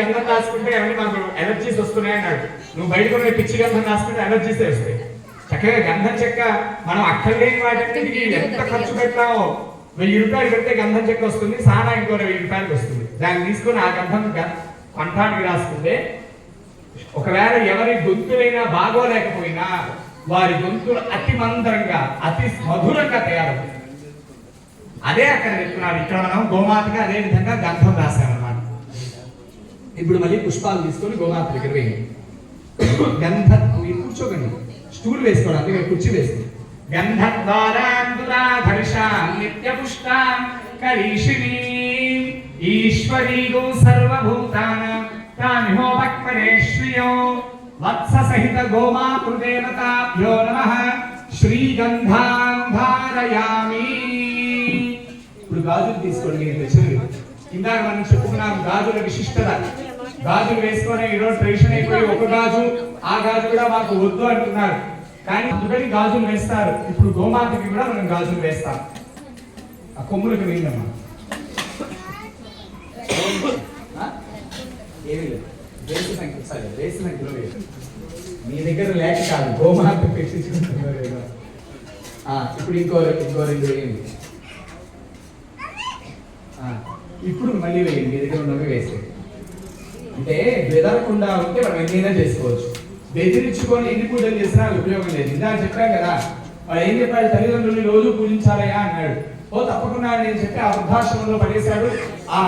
గంధం రాసుకుంటే అవన్నీ మాకు ఎలర్జీస్ వస్తున్నాయి అన్నాడు. నువ్వు బయటకు ఉన్న పిచ్చి గంధం రాసుకుంటే ఎలర్జీస్ వస్తాయి. చక్కగా గంధం చెక్క మనం అక్కర్లేని వాటికి ఎంత ఖర్చు పెట్టామో వెయ్యి రూపాయలు పెడితే గంధం చెక్క వస్తుంది సానా ఇంకో వెయ్యి రూపాయలకి వస్తుంది. దాన్ని తీసుకొని ఆ గంధం కంఠానికి రాసుకుంటే ఒకవేళ ఎవరి గొంతులైనా బాగోలేకపోయినా వారి గొంతులు అతి మందరంగా అతి మధురంగా తయారవుతుంది అదే అక్కడ చెప్తున్నారు ఇక్కడ మనం గోమాతగా అదే విధంగా గంధం రాశామన్నమాట ఇప్పుడు మళ్ళీ పుష్పాలు తీసుకొని గోమాత దగ్గర వేయండి గంధ మీరు కూర్చోకండి. స్టూల్ వేసుకోవడానికి మీరు కుర్చీ వేసుకోండి. గంధద్వారాంతురాధర్షాం నిత్య పుష్పాం కరీషిణీ ఈశ్వరీగో సర్వభూతానాం తామిహో వక్పరే శ్రియో వత్స సహిత గోమాతృదేవతాభ్యో నమ. శ్రీగంధాం ధారయామి ఇప్పుడు గాజులు తీసుకోండి నేను తెచ్చినవి ఇందాక మనం చెప్పుకున్నాం గాజుల విశిష్టత. గాజులు వేసుకొని ఈరోజు ట్రెడిషన్ అయిపోయి ఒక గాజు ఆ గాజు కూడా మాకు వద్దు అంటున్నారు. కానీ అందుకని గాజులు వేస్తారు. ఇప్పుడు గోమాతకి కూడా మనం గాజులు వేస్తాం. ఆ కొమ్ములకు వేయండమ్మా ఆ? లేదు. వేసు సంఖ్య సరే వేసు సంఖ్యలో వేయండి మీ దగ్గర లేక కాదు గోమాత పెట్టించుకుంటున్నారు ఇప్పుడు ఇంకో ఇంకో రెండు వేయండి. ఇప్పుడు మళ్ళీ వేయండి. మీ దగ్గర ఉన్నవి వేసేయండి. అంటే బెదరకుండా ఉంటే మనం ఎన్నైనా చేసుకోవచ్చు. బెదిరించుకొని ఎన్ని పూజలు చేసినా ఉపయోగం లేదు. ఇందా చెప్పాం కదా వాడు ఏం చెప్పాడు? తల్లిదండ్రుల్ని రోజు పూజించాలయా అన్నాడు. ఓ తప్పకుండా నేను చెప్పి ఆ వృద్ధాశ్రమంలో పడేశాడు. ఆ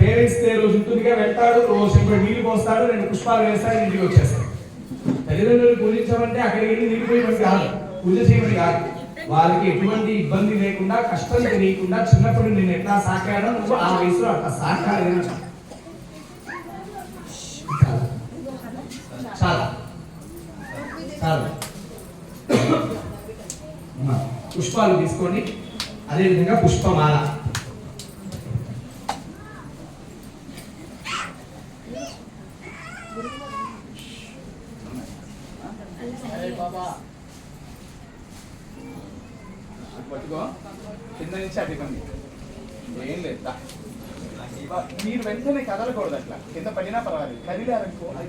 పేరెంట్స్ రోజు ఉంటుందిగా వెళ్తాడు రోజు ఇప్పుడు నీళ్ళు పోస్తాడు రెండు పుష్పాలు వేస్తాడు ఇంటికి వచ్చేస్తాడు. తల్లిదండ్రులు పూజించమంటే అక్కడికి వెళ్ళి నీళ్ళు పోయమని కాదు పూజ చేయమని కాదు. వాళ్ళకి ఎటువంటి ఇబ్బంది లేకుండా కష్టం తెలియకుండా చిన్నప్పుడు నేను ఎట్లా సాకాడో నువ్వు ఆ వయసులో అట్లా సాకాలని చాలా చాలా పుష్పాలు తీసుకోండి అదేవిధంగా పుష్పమాల. పట్టుకో. కింద నుంచి అడిగండి ఏం లేదు మీరు వెంటనే కదలకూడదు అట్లా. కింద పడినా పర్వాలేదు. కదిలారనుకో. అది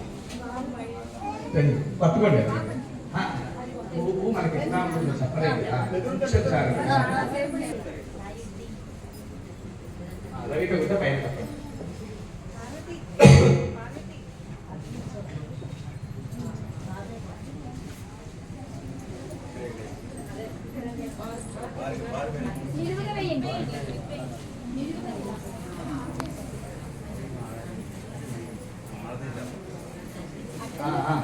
పట్టుకోండి ఆ, ఊపు మనకి ఎట్లా చెప్పలేదు రవిక కూడా పైన పట్టుకోండి. నిలువుగా వేయండి ఆ, ఆ.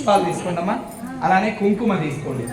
పుష్పాలు తీసుకోండి అమ్మా అలానే కుంకుమ తీసుకోండి.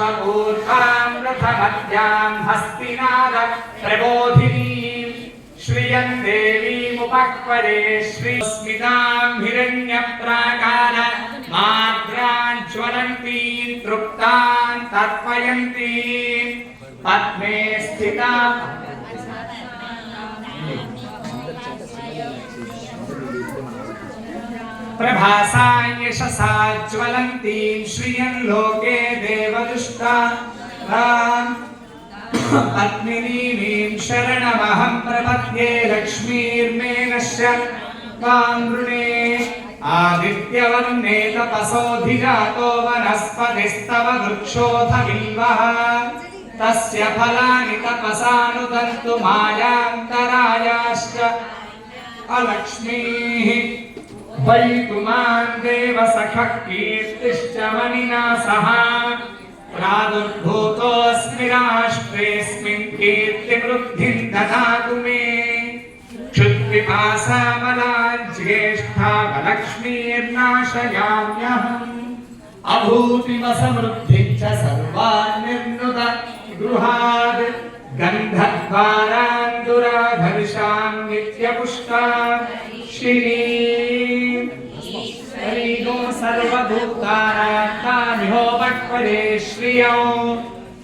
అశ్వమూర్ధాం రథమధ్యాం హస్తినాద ప్రబోధినీం శ్రియం దేవీముపక్వరే శ్రీస్మితాం హిరణ్యప్రాకార మాద్రాన్ జ్వలంతీం తృప్తాన్ తర్పయంతీం పద్మే స్థితా प्रभासा यशसा ज्वलन्तीं श्रियं लोके देवदुष्टा पत्मिनीं शरणमहं प्रपद्ये लक्ष्मीर्मे नश्य कामृणे आदित्यवर्णे तपसोऽधिजातो वनस्पतिस्तव वृक्षोऽथ बिल्वः तस्य फलानि तपसानुदन्तु मायान्तरायाश्च अलक्ष्मीः। वैकुमान् देव सखः कीर्तिश्च मणिना सह प्रादुर्भूतोऽस्मि राष्ट्रेऽस्मिन् कीर्तिवृद्धिम् ददातु मे क्षुत्पिपासामलाज्येष्ठावलक्ष्मीर्नाशयाम्यहम् अभूतिमसमृद्धिम् च सर्वान् निर्नुत गृहात् गन्धद्वारान्दुराधर्षान् नित्यपुष्टान् श्रीः सर्वभूतानात्मानिहोपक्वरे श्रियौ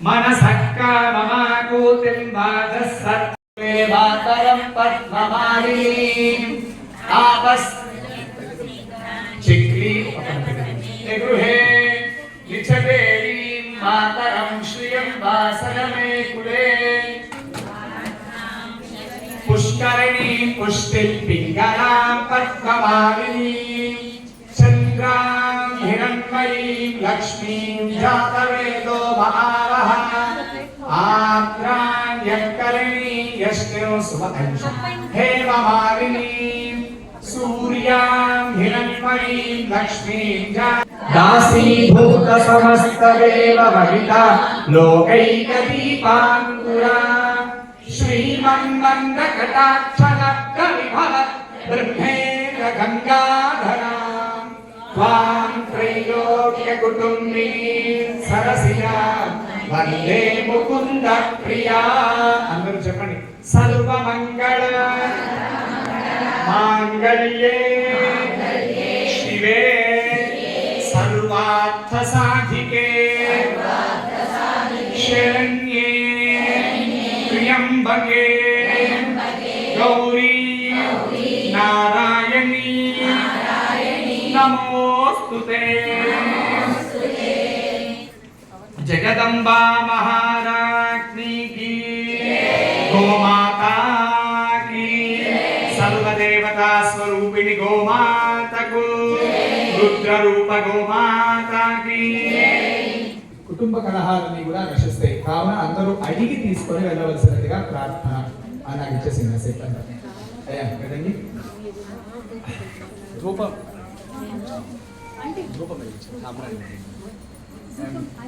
मनसः काममाकूतिम् वाचः सर्वेवातरम् पद्ममालिनीम्। तापस् चिक्री गृहे चन्द्रां हिरण्मयीं लक्ष्मीं जातवेदो महावः आर्द्रां यत्करिणी यष्णो सुमतंशं हेममालिनीं सूर्यां हिरण्मयीं लक्ष्मीं जा। दासीभूत समस्तदेव ब्रह्मेन्द्र गङ्गाधरा। त्वां त्रैलोक्यकुटुम्बीं सरसिजा వందే ముకుంద ప్రియా అందరూ చెప్పండి సర్వమంగళ మాంగళ్యే శివే సర్వార్థ సాధికే జగదంబా మహారాజ్ఞికి గోమాతా సర్వదేవతా స్వరూపిణి గోమాతకు రుద్రరూప గోమాతకి కుటుంబ కలహాలన్నీ కూడా రక్షిస్తాయి కావున అందరూ అడిగి తీసుకొని వెళ్ళవలసినట్టుగా ప్రార్థన అని నాకు ఇచ్చేసింది మెసేజ్ అయ్యా కదండి? రూపం రూపం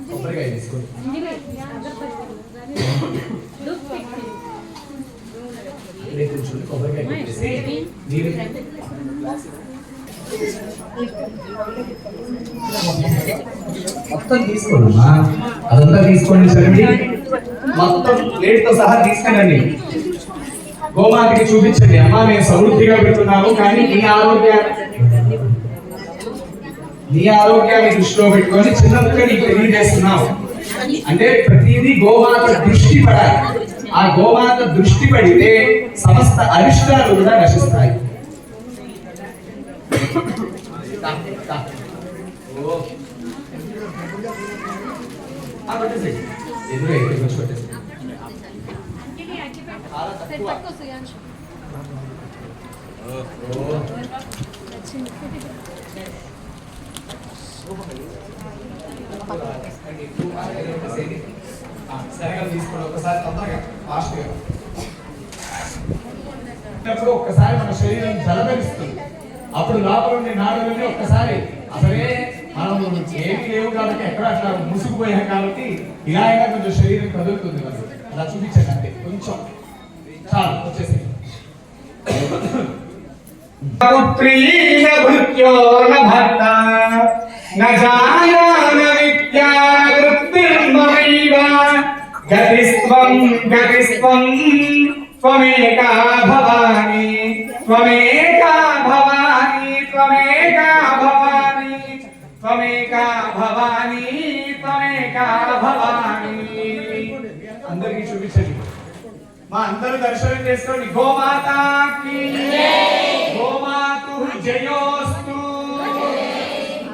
కొబ్బరికాయ తీసుకోండి కూర్చోండి కొబ్బరికాయ మొత్తం తీసుకోండి అదంతా తీసుకోండి సరే మొత్తం ప్లేట్తో సహా తీసుకెళ్ళండి గోమాతకి చూపించండి. అమ్మా మేము సమృద్ధిగా పెడుతున్నాము కానీ నీ ఆరోగ్య నీ ఆరోగ్యాన్ని దృష్టిలో పెట్టుకొని చిన్నగా నీకు తెలియజేస్తున్నావు అంటే ప్రతిదీ గోమాత దృష్టి పడాలి. ఆ గోమాత దృష్టి పడితే సమస్త అరిష్టాలు కూడా నశిస్తాయి. చాలా సరిగా తీసుకోండి ఒకసారి తొందరగా ఫాస్ట్గా ఉన్నప్పుడు ఒక్కసారి మన శరీరం జలమరిస్తుంది అప్పుడు లోపల ఉండే నాడులన్నీ ఒక్కసారి అసలే మనం ఏమి లేవు కాబట్టి ఎక్కడ అట్లా ముసుగుపోయాం కాబట్టి ఇలా అయినా కొంచెం శరీరం కదులుతుంది మనం అలా చూపించండి అంతే. కొంచెం. చాలు వచ్చేసి పుత్రీన భృత్యో భర్త న జాయా న విద్యా త్వమేకా భవాని త్వమేకా భవాని త్వమేకా భవాని త్వమేకా భవాని త్వమేకా భవాని అందరికీ చూపించండి. మా అందరూ దర్శనం చేసుకోండి. గోమాతాకి గోమాతు జయోస్తు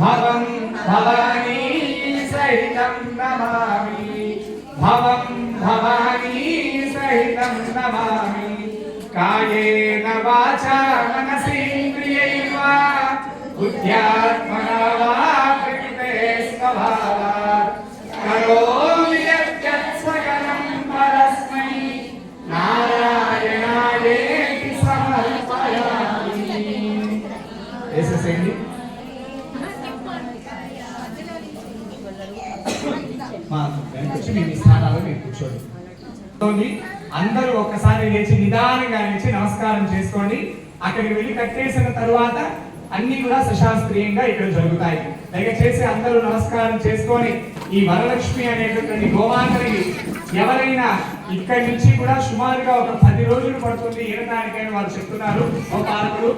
भवं भवानी सहितं नमामि। भवं भवानी सहितं नमामि। कायेन वाचा मनसि मनसेन्द्रियैर्वा बुद्ध्यात्मना वा प्रकृते स्वभावात्। करो అందరూ ఒకసారి లేచి నిదానంగా లేచి నమస్కారం చేసుకోండి. అక్కడికి వెళ్ళి కట్టేసిన తర్వాత అన్ని కూడా సశాస్త్రీయంగా ఇక్కడ జరుగుతాయి. దయచేసి అందరూ నమస్కారం చేసుకొని ఈ వరలక్ష్మి అనేటటువంటి గోమాతని ఎవరైనా ఇక్కడి నుంచి కూడా సుమారుగా ఒక పది రోజులు పడుతుంది ఈనటానికని వారు చెప్తున్నారు. ఒక ఆరుగురు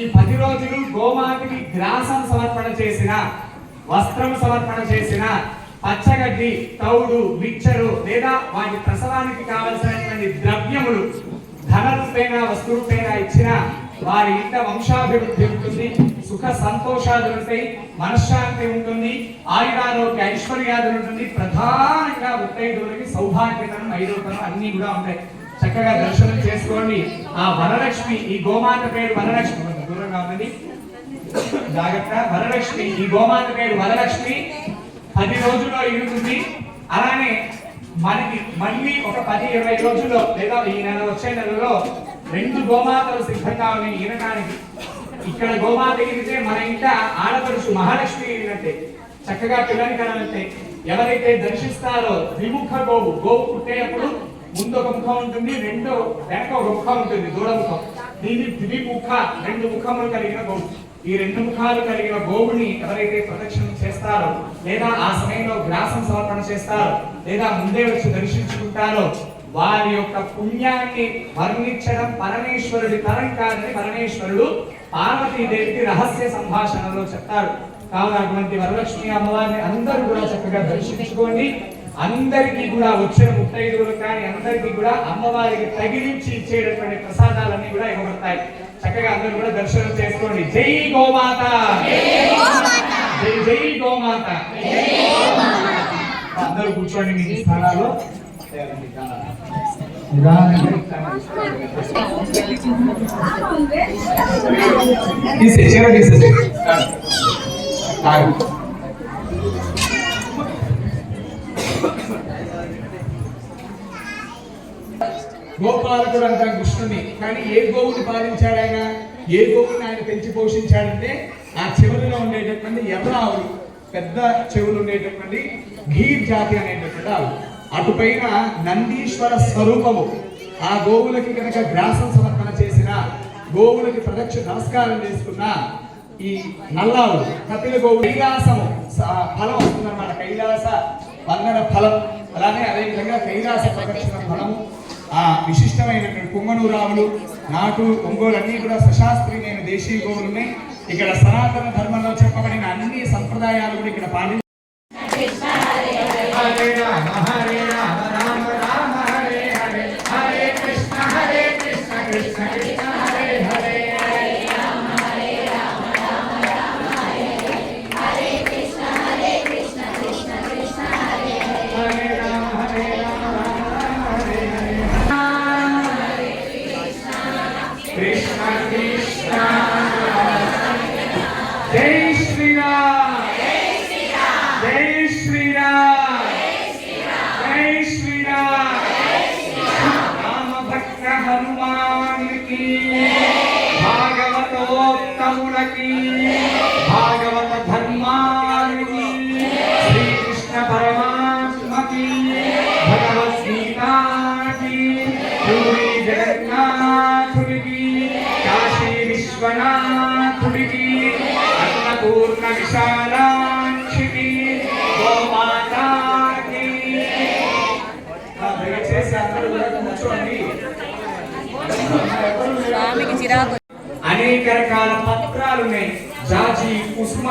ఈ పది రోజులు గోమాతకి గ్రాసం సమర్పణ చేసిన వస్త్రం సమర్పణ చేసిన పచ్చగడ్డి తౌడు మిక్చరు లేదా వాటి ప్రసవానికి కావలసినటువంటి ద్రవ్యములు ధన రూపేణ వస్తు రూపేణ ఇచ్చిన వారి ఇంట వంశాభివృద్ధి ఉంటుంది సుఖ సంతోషాలు ఉంటాయి మనశ్శాంతి ఉంటుంది ఆయురారోగ్య ఐశ్వర్యాదులు ఉంటుంది ప్రధానంగా ముత్తైదువులకి సౌభాగ్యతనం ఐరోపణం అన్ని కూడా ఉంటాయి. చక్కగా దర్శనం చేసుకోండి. ఆ వరలక్ష్మి ఈ గోమాత పేరు వరలక్ష్మి. దూరంగా ఉన్నది జాగ్రత్త. వరలక్ష్మి ఈ గోమాత పేరు వరలక్ష్మి. పది రోజుల్లో ఇరుగుతుంది అలానే మనకి మళ్ళీ ఒక పది ఇరవై రోజుల్లో లేదా ఈ నెల వచ్చే నెలలో రెండు గోమాతలు సిద్ధంగా ఉన్నాయి ఈనటానికి ఇక్కడ గోమాత ఈనితే మన ఇంట ఆడపడుచు మహాలక్ష్మి ఈనినట్టే చక్కగా పిల్లని కనాలంటే ఎవరైతే దర్శిస్తారో ద్విముఖ గోవు గోవు పుట్టేటప్పుడు ముందు ఒక ముఖం ఉంటుంది రెండో వెనక ఒక ముఖం ఉంటుంది దూరముఖం దీని దీన్ని ద్విముఖ రెండు ముఖములు కలిగిన గోవు. ఈ రెండు ముఖాలు కలిగిన గోవుడిని ఎవరైతే ప్రదక్షిణం చేస్తారో లేదా ఆ సమయంలో గ్రాసం సమర్పణ చేస్తారో లేదా ముందే వచ్చి దర్శించుకుంటారో వారి యొక్క పుణ్యాన్ని వర్ణించడం పరమేశ్వరుడి తరం కాదని పరమేశ్వరుడు పార్వతీదేవికి రహస్య సంభాషణలో చెప్తారు. కావున అటువంటి వరలక్ష్మి అమ్మవారిని అందరూ కూడా చక్కగా దర్శించుకోండి. అందరికీ కూడా వచ్చిన ముత్తైదువులు కానీ అందరికీ కూడా అమ్మవారికి తగిలించి ఇచ్చేటటువంటి ప్రసాదాలన్నీ కూడా ఇవ్వబడతాయి. చక్కగా అందరూ కూడా దర్శనం చేసుకోండి. జై గోమాత. జై జై గోమాత. అందరూ కూర్చోండి మీ స్థానాల్లో. తీసే చీర తీసేసి గోపాలకుడు అంటాం కృష్ణుని. కానీ ఏ గోవుని పాలించాడు ఆయన? ఏ గోవుని ఆయన పెంచి పోషించాడంటే ఆ చెవులలో ఉండేటటువంటి ఎర్ర ఆవులు? పెద్ద చెవులు ఉండేటటువంటి ఘీర్ జాతి అనేటటువంటి ఆవు అటుపైన నందీశ్వర స్వరూపము. ఆ గోవులకి కనుక గ్రాసం సమర్పణ చేసిన గోవులకి ప్రదక్ష నమస్కారం చేసుకున్న ఈ నల్లావులు కపిల గోవు కైలాసము. ఫలం వస్తుందన్నమాట. కైలాస వందన ఫలం. అలానే అదే విధంగా కైలాస ప్రదక్షిణ ఫలము. ఆ విశిష్టమైనటువంటి కుంగనూరావులు నాటు ఒంగోలు అన్ని కూడా సశాస్త్రీయమైన దేశీయ గోవులు ఉన్నాయి ఇక్కడ సనాతన ధర్మంలో చెప్పబడిన అన్ని సంప్రదాయాలు కూడా ఇక్కడ పాలి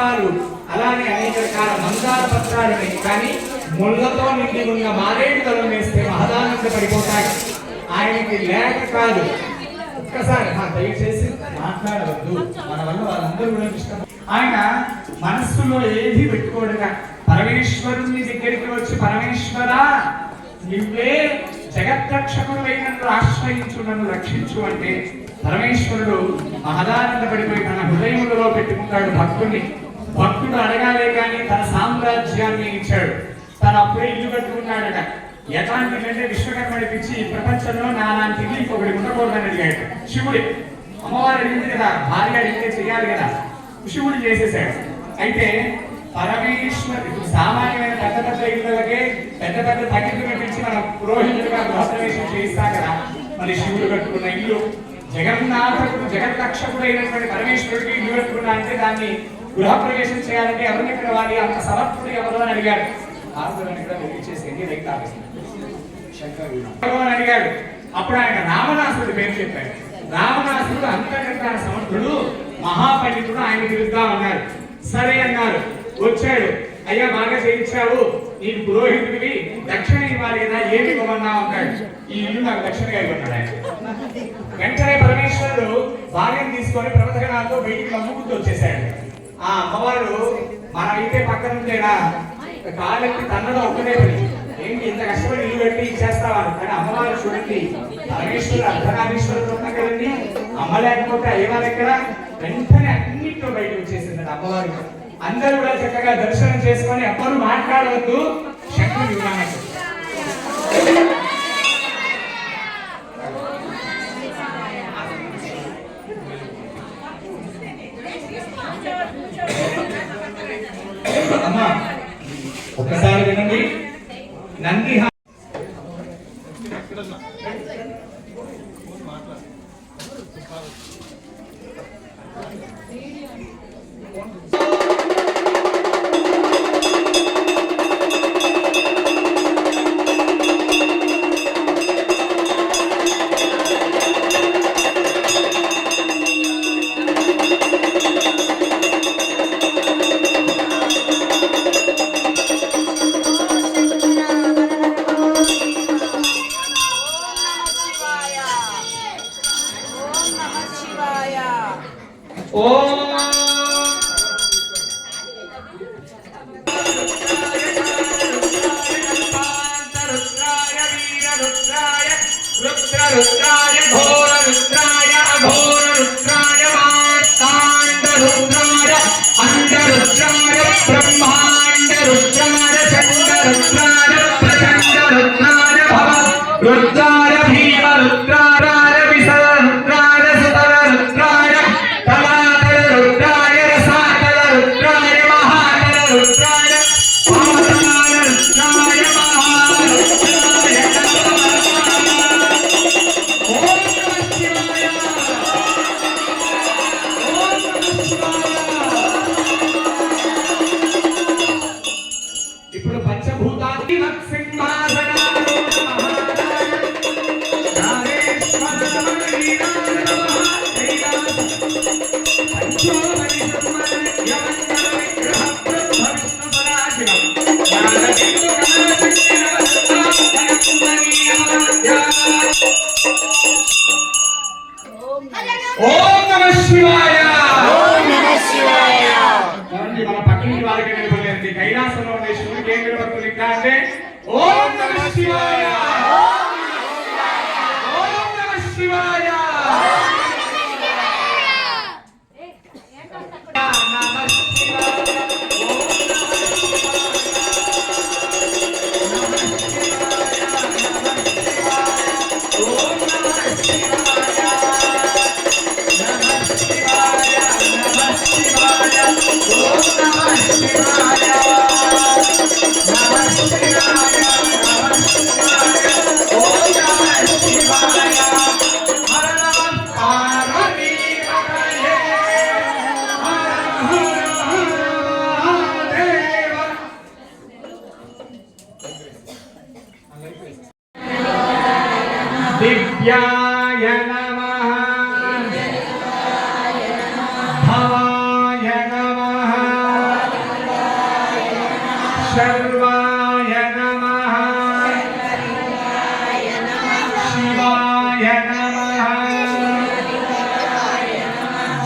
పుష్పాలు అలానే అనేక రకాల మందార పత్రాలు కానీ ముళ్ళతో నిండి ఉన్న మారేడు తలం వేస్తే మహదానంద పడిపోతాయి ఆయనకి లేక కాదు. ఒక్కసారి దయచేసి మాట్లాడవద్దు. మన వల్ల వాళ్ళందరూ కూడా ఇష్టం. ఆయన మనస్సులో ఏది పెట్టుకోడుగా పరమేశ్వరుని దగ్గరికి వచ్చి పరమేశ్వరా నువ్వే జగద్రక్షకుడు నన్ను ఆశ్రయించు నన్ను రక్షించు అంటే పరమేశ్వరుడు మహదానందపడిపోయి తన హృదయములలో పెట్టుకుంటాడు భక్తుని భక్తుడు అడగాలే కానీ తన సామ్రాజ్యాన్ని ఇచ్చాడు. తను అప్పుడే ఇల్లు కట్టుకున్నాడట. ఎట్లాంటి అంటే విశ్వకర్మడి పిచ్చి ఈ ప్రపంచంలో నాలాంటి ఇల్లు ఇంకొకటి ఉండకూడదని అడిగాడు. శివుడి అమ్మవారు అడిగింది కదా భార్య అడిగితే చేయాలి కదా. శివుడు చేసేసాడు. అయితే పరమేశ్వర్ ఇప్పుడు సామాన్యమైన పెద్ద పెద్ద ఇళ్ళకే పెద్ద పెద్ద తగ్గింపుగా పిలిచి మనం పురోహితులుగా గృహప్రవేశం చేయిస్తాం కదా. మరి శివుడు కట్టుకున్న ఇల్లు జగన్నాథుడు జగద్రక్షకుడు అయినటువంటి పరమేశ్వరుడికి ఇల్లు కట్టుకున్నా అంటే దాన్ని గృహప్రవేశం చేయాలంటే ఎవరిని పిలవాలి అంత సమర్థుడు ఎవరు అని అడిగాడు. ఆరుదలని కూడా వెలిగించేసేది రైతు భగవాన్ అడిగాడు. అప్పుడు ఆయన రామదాసుడి పేరు చెప్పాడు. రామదాసుడు అంతర్గత సమర్థుడు మహాపండితుడు ఆయన పిలుద్దాం అన్నాడు సరే అన్నారు. వచ్చాడు. అయ్యా బాగా చేయించావు. నీకు పురోహితుడివి. దక్షిణ ఇవ్వాలి కదా ఏమి ఇవ్వమన్నావు అన్నాడు ఈ ఇల్లు నాకు దక్షిణగా ఇవ్వన్నాడు ఆయన. వెంటనే పరమేశ్వరుడు భార్యను తీసుకొని ప్రవచనాలతో బయటికి నమ్ముకుంటూ వచ్చేసాడు. ఆ అమ్మవారు మనమైతే పక్కన ఉండేనా కాళ్ళకి తన్నడం ఒక్కటే ఏంటి ఇంత కష్టపడి ఇల్లు పెట్టి ఇచ్చేస్తావా? కానీ అమ్మవారు చూడండి పరమేశ్వరుడు అర్ధనామేశ్వరుడు ఉన్నా కదండి. అమ్మ లేకపోతే అయ్యవారు దగ్గర వెంటనే అన్నింటిలో బయట వచ్చేసింది అమ్మవారు. అందరూ కూడా చక్కగా దర్శనం చేసుకొని ఎవ్వరు మాట్లాడవద్దు. శంకుని విమానం you. ఒక్కసారి వినండి. నంది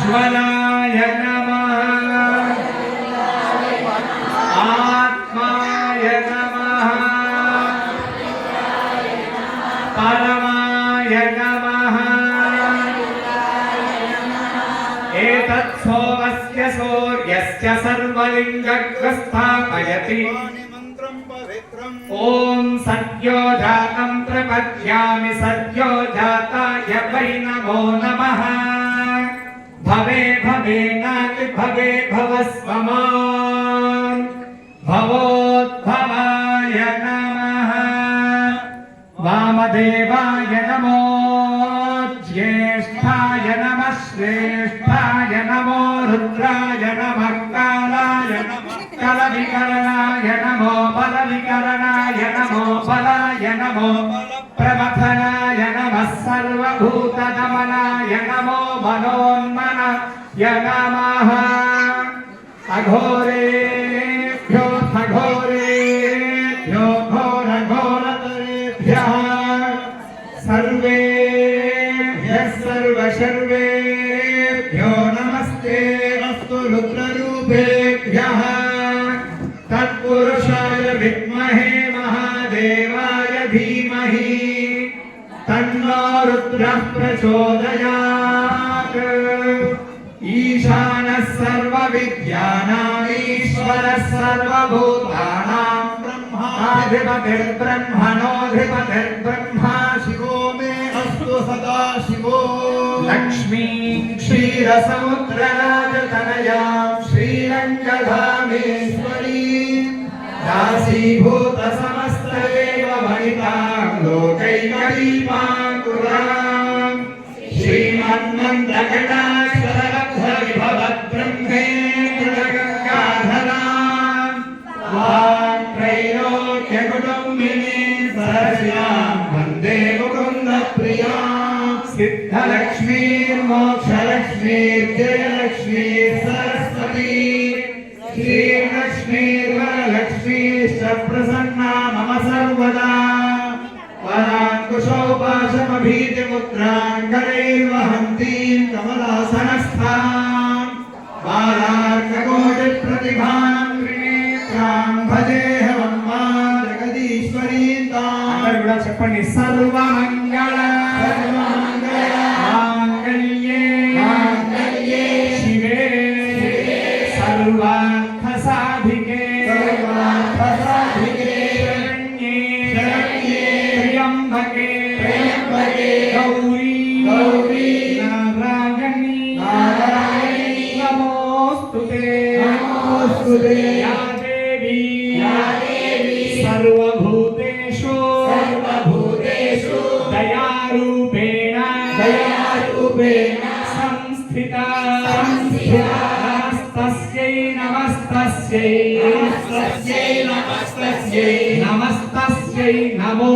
ज्वलाय नमः आत्माय नमः परमाय नमः एतत् सोमस्य सूर्यस्य सर्वलिङ्गस्थापयति ॐ सद्यो जातं प्रपद्यामि सद्यो जाताय वै नमो नमः भवे भवे नाति भवे, भवस्वमान्। भवोद्भवाय नमः। वामदेवाय नमो। ज्येष्ठाय नम, श्रेष्ठाय नमो। रुद्राय नम, कालाय नमः, कलविकरणाय नमो। बलविकरणाय नमो। बलाय नमो। प्रमथनाय नमः सर्वभूतदमनाय नमो मनोन्मनय नमः अघोरे रुद्रः प्रचोदयात्। ईशानः सर्वविद्यानामीश्वरः सर्वभूतानाम् ब्रह्माधिपतिर्ब्रह्मणोऽधिपतिर्ब्रह्मा शिवो मे अस्तु सदा शिवो। लक्ष्मी क्षीरसमुद्रराजतनयां श्रीरङ्गधामेश्वरी। दासीभूतसमस्तदेव भणितां लोकैकदीपाम् श्रीर्मोक्षलक्ष्मीर्जयलक्ष्मी सरस्वती श्रीर्लक्ष्मीर्वरलक्ष्मीश्च प्रसन्ना मम सर्वदा वराङ्कुशोपास भीतिमुद्राङ्गरैर्वहन्तीम् कमलासनस्थाम् बालार्ककोटिप्रतिभाम् त्रिनेत्राम् भजेह वन्मान् जगदीश्वरीम् ताम् చెప్పండి సర్వమంగళ सर्वभूतेषु सर्वभूतेषु दयारूपेण दयारूपेण संस्थिता नमस्तस्यै नमस्तस्यै नमस्तस्यै नमस्तस्यै नमो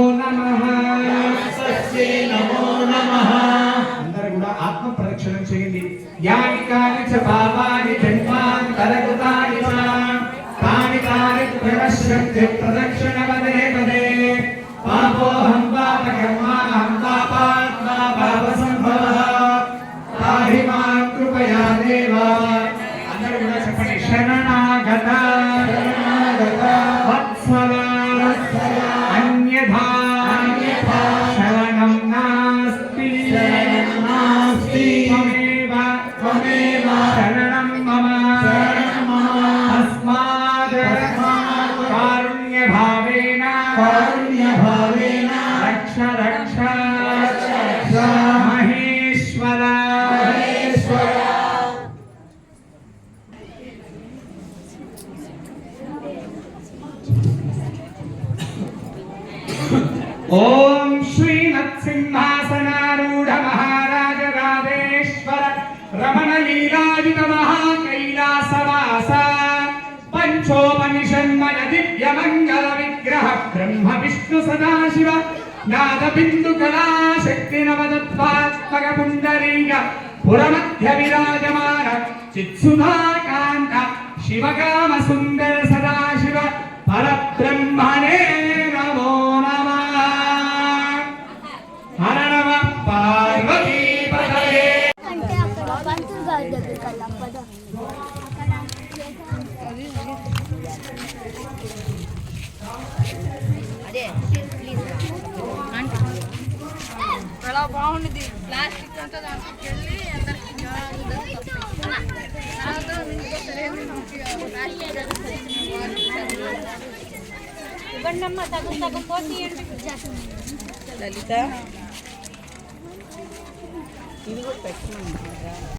గంట దానికి వెళ్ళి అందరికీ ఇవ్వండి అమ్మ సగం సగం పోటీ లలిత. ఇది కూడా పెట్టినా